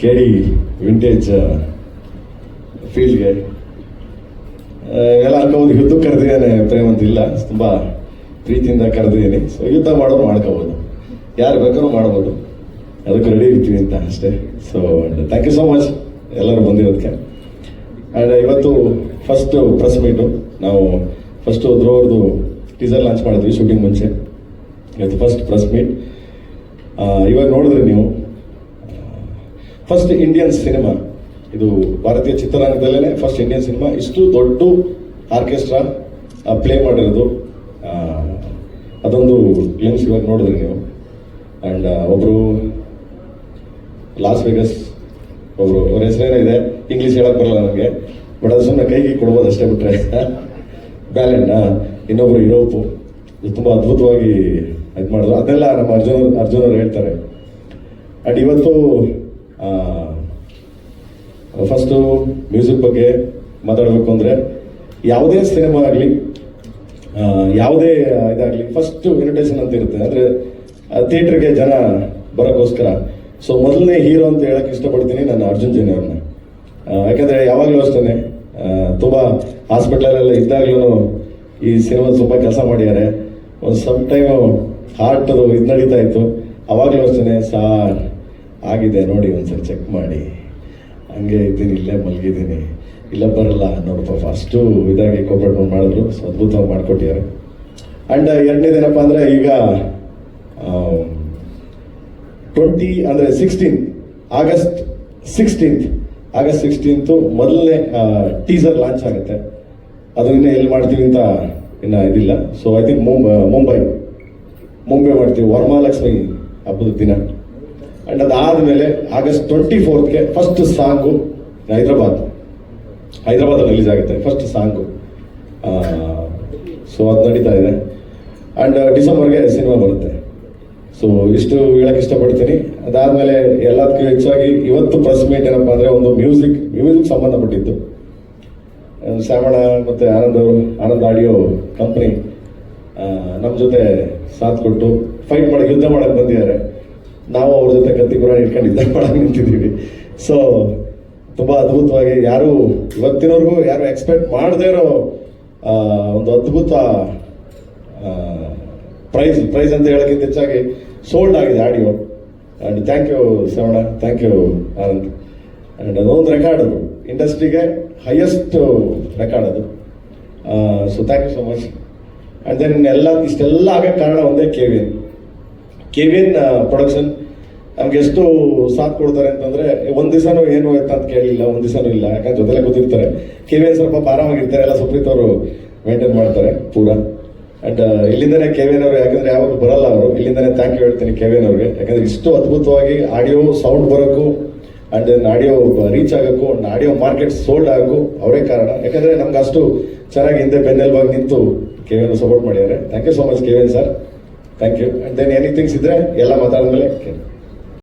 ಕೇಳಿ ವಿಂಟೇಜ್ ಫೀಲ್ಡ್ಗೆ ಎಲ್ಲ ಅನ್ಕೋಬೋದು ಯುದ್ಧ ಕರೆದಿದ್ದೇನೆ ಪ್ರೇಮ್ ಅಂತ ಇಲ್ಲ ತುಂಬ ಪ್ರೀತಿಯಿಂದ ಕರೆದಿದ್ದೀನಿ. ಸೊ ಯುದ್ಧ ಮಾಡೋರು ಮಾಡ್ಕೋಬೋದು. ಯಾರು ಬೇಕಾದ್ರೂ ಮಾಡ್ಬೋದು. ಅದಕ್ಕೆ ರೆಡಿ ಇರ್ತೀವಿ ಅಂತ ಅಷ್ಟೇ. So thank you so much ಎಲ್ಲರೂ ಬಂದಿರೋದಕ್ಕೆ. ಆ್ಯಂಡ್ ಇವತ್ತು ಫಸ್ಟ್ ಪ್ರೆಸ್ ಮೀಟು ನಾವು ಫಸ್ಟು ಧ್ರುವರ್ದು ಟೀಸರ್ ಲಾಂಚ್ ಮಾಡಿದ್ವಿ ಶೂಟಿಂಗ್ ಮುಂಚೆ. ಇವತ್ತು ಫಸ್ಟ್ ಪ್ರೆಸ್ ಮೀಟ್ ಇವಾಗ ನೋಡಿದ್ರಿ ನೀವು. ಫಸ್ಟ್ ಇಂಡಿಯನ್ ಸಿನಿಮಾ ಇದು ಭಾರತೀಯ ಚಿತ್ರರಂಗದಲ್ಲೇ ಫಸ್ಟ್ ಇಂಡಿಯನ್ ಸಿನಿಮಾ ಇಷ್ಟು ದೊಡ್ಡ ಆರ್ಕೆಸ್ಟ್ರಾ ಪ್ಲೇ ಮಾಡಿರೋದು. ಅದೊಂದು ಗೇಮ್ಸ್ ಇವಾಗ ನೋಡಿದ್ರಿ ನೀವು. ಆ್ಯಂಡ್ ಒಬ್ಬರು ಲಾಸ್ ವೆಗಸ್ ಒಬ್ಬರು ಅವ್ರ ಹೆಸರೇನೋ ಇದೆ. ಇಂಗ್ಲೀಷ್ ಹೇಳಕ್ಕೆ ಬರಲ್ಲ ನನಗೆ. ಬಟ್ ಅದು ಸುಮ್ಮನೆ ಕೈಗೆ ಕೊಡ್ಬೋದು ಅಷ್ಟೇ ಬಿಟ್ರೆ. ಬ್ಯಾಲೆಂಡ್ ಇನ್ನೊಬ್ರು ಯುರೋಪು ಇದು ತುಂಬ ಅದ್ಭುತವಾಗಿ ಇದು ಮಾಡಿದ್ರು. ಅದೆಲ್ಲ ನಮ್ಮ ಅರ್ಜುನ್ ಅರ್ಜುನ್ ಅವ್ರು ಹೇಳ್ತಾರೆ. ಆ್ಯಂಡ್ ಇವತ್ತು ಫಸ್ಟು ಮ್ಯೂಸಿಕ್ ಬಗ್ಗೆ ಮಾತಾಡಬೇಕು ಅಂದರೆ ಯಾವುದೇ ಸಿನಿಮಾ ಆಗಲಿ ಯಾವುದೇ ಇದಾಗಲಿ ಫಸ್ಟ್ ಇನ್ವಿಟೇಷನ್ ಅಂತ ಇರುತ್ತೆ. ಅಂದರೆ ಥಿಯೇಟ್ರಿಗೆ ಜನ ಬರೋಕ್ಕೋಸ್ಕರ. ಸೊ ಮೊದಲನೇ ಹೀರೋ ಅಂತ ಹೇಳಕ್ಕೆ ಇಷ್ಟಪಡ್ತೀನಿ ನಾನು ಅರ್ಜುನ್ ಜೈನ್ ಅವ್ರನ್ನ. ಯಾಕಂದ್ರೆ ಯಾವಾಗಲೂ ಅಷ್ಟೇ ತುಂಬ ಹಾಸ್ಪಿಟ್ಲಲ್ಲೆಲ್ಲ ಇದ್ದಾಗ್ಲೂ ಈ ಸಿನಿಮಾ ತುಂಬ ಕೆಲಸ ಮಾಡಿದ್ದಾರೆ. ಒಂದು ಸಮ್ ಟೈಮು ಹಾರ್ಟ್ದು ಇದು ನಡೀತಾ ಇತ್ತು. ಅವಾಗಲೂ ಅಷ್ಟೇ ಸಾರ್. ಆಗಿದೆ ನೋಡಿ ಒಂದ್ಸರಿ ಚೆಕ್ ಮಾಡಿ. ಹಂಗೆ ಇದ್ದೀನಿ, ಇಲ್ಲೇ ಮಲಗಿದ್ದೀನಿ. ಇಲ್ಲ ಬರಲ್ಲ ನೋಡಪ್ಪ ಫಸ್ಟು ಇದಾಗಿ ಕೋಪರೇಟ್ ಮಾಡಿದ್ರು. ಸೊ ಅದ್ಭುತವಾಗಿ ಮಾಡಿಕೊಟ್ಟಿದ್ದಾರೆ. ಆ್ಯಂಡ್ ಎರಡನೇದೇನಪ್ಪ ಅಂದರೆ ಈಗ ಟ್ವೆಂಟಿ ಅಂದರೆ sixteen August sixteenth August sixteenth ಮೊದಲನೇ ಟೀಸರ್ ಲಾಂಚ್ ಆಗುತ್ತೆ. ಅದು ಇನ್ನೂ ಎಲ್ಲಿ ಮಾಡ್ತೀವಿ ಅಂತ ಇನ್ನು ಇದಿಲ್ಲ. So I think Mumbai Mumbai Mumbai ಮಾಡ್ತೀವಿ. ವರಮಹಾಲಕ್ಷ್ಮಿ ಹಬ್ಬದ ದಿನ. ಆ್ಯಂಡ್ ಅದಾದಮೇಲೆ August twenty ಫೋರ್ತ್ಗೆ first song Hyderabad. Hyderabad release ಆಗುತ್ತೆ ಫಸ್ಟ್ ಸಾಂಗು. ಸೊ ಅದು ನಡೀತಾ ಇದೆ. ಆ್ಯಂಡ್ ಡಿಸೆಂಬರ್ಗೆ ಸಿನಿಮಾ ಬರುತ್ತೆ. ಸೊ ಇಷ್ಟು ಹೇಳಕ್ ಇಷ್ಟಪಡ್ತೀನಿ. ಅದಾದಮೇಲೆ ಎಲ್ಲದಕ್ಕೂ ಹೆಚ್ಚಾಗಿ ಇವತ್ತು ಪ್ರೆಸ್ ಮೀಟ್ ಏನಪ್ಪ ಅಂದರೆ ಒಂದು ಮ್ಯೂಸಿಕ್ ಮ್ಯೂಸಿಕ್ ಸಂಬಂಧಪಟ್ಟಿದ್ದು. ಶ್ಯಾಮಣ ಮತ್ತು ಆನಂದ್ ಅವರು, ಆನಂದ್ ಆಡಿಯೋ ಕಂಪ್ನಿ ನಮ್ಮ ಜೊತೆ ಸಾಥ್ ಕೊಟ್ಟು ಫೈಟ್ ಮಾಡಕ್ಕೆ ಯುದ್ಧ ಮಾಡಕ್ಕೆ ಬಂದಿದ್ದಾರೆ. ನಾವು ಅವ್ರ ಜೊತೆ ಕತ್ತಿ ಕೂಡ ಇಟ್ಕೊಂಡು ಮಾಡಕ್ಕೆ ನಿಂತಿದ್ದೀವಿ. ಸೊ ತುಂಬ ಅದ್ಭುತವಾಗಿ ಯಾರು ಇವತ್ತಿನವರೆಗೂ ಯಾರು ಎಕ್ಸ್ಪೆಕ್ಟ್ ಮಾಡದೇ ಇರೋ ಒಂದು ಅದ್ಭುತ ಪ್ರೈಸ್ ಪ್ರೈಸ್ ಅಂತ ಹೇಳೋಕ್ಕಿಂತ ಹೆಚ್ಚಾಗಿ ಸೋಲ್ಡ್ ಆಗಿದೆ audio and thank you Shravana thank you Anand. And ಅದೊಂದು ರೆಕಾರ್ಡ್ ಅದು. ಇಂಡಸ್ಟ್ರಿಗೆ ಹೈಯೆಸ್ಟ್ ರೆಕಾರ್ಡ್ ಅದು. So thank you so much and then ಎಲ್ಲ ಇಷ್ಟೆಲ್ಲ ಆಗಕ್ಕೆ ಕಾರಣ ಒಂದೇ K V K V N production ನಮ್ಗೆ ಎಷ್ಟು ಸಾಥ್ ಕೊಡ್ತಾರೆ ಅಂತಂದ್ರೆ, ಒಂದ್ ದಿವಸನೂ ಏನು ಎತ್ತ ಅಂತ ಕೇಳಿಲ್ಲ, ಒಂದ್ ದಿವಸನೂ ಇಲ್ಲ. ಯಾಕಂದ್ರೆ ಜೊತೆಲೆ ಗೊತ್ತಿರ್ತಾರೆ ಕೆ ವಿ ಎನ್ ಸ್ವಲ್ಪ ಆರಾಮಾಗಿರ್ತಾರೆ ಎಲ್ಲ ಸುಪ್ರೀತ್ ಅವರು ಮೇಂಟೈನ್ ಮಾಡ್ತಾರೆ, ಪೂರ. ಅಂಡ್ ಇಲ್ಲಿಂದನೇ ಕೆವಿನ್ ಅವರು, ಯಾಕಂದ್ರೆ ಯಾವಾಗ ಬರಲ್ಲ ಅವರು. ಇಲ್ಲಿಂದನೇ ಥ್ಯಾಂಕ್ ಯು ಹೇಳ್ತೀನಿ ಕೆ ವಿ ಎನ್ ಅವ್ರಿಗೆ. ಯಾಕಂದ್ರೆ ಇಷ್ಟು ಅದ್ಭುತವಾಗಿ ಆಡಿಯೋ ಸೌಂಡ್ ಬರೋಕ್ಕೂ ಅಂಡ್ ಆಡಿಯೋ ರೀಚ್ ಆಗೋಕ್ಕೂ ಆಡಿಯೋ ಮಾರ್ಕೆಟ್ ಸೋಲ್ಡ್ ಆಗೋಕ್ಕೂ ಅವರೇ ಕಾರಣ. ಯಾಕಂದ್ರೆ ನಮ್ಗೆ ಅಷ್ಟು ಚೆನ್ನಾಗಿ ಹಿಂದೆ ಬೆನ್ನೆಲುಬಾಗಿ ನಿಂತು ಕೆ ವಿ ಎನ್ ಸಪೋರ್ಟ್ ಮಾಡಿದ್ದಾರೆ. Thank you so much Kevin sir thank you then anythings ಇದ್ರೆ ಎಲ್ಲ ಮಾತಾಡಿದ್ಮೇಲೆ ಕೇಳಿ.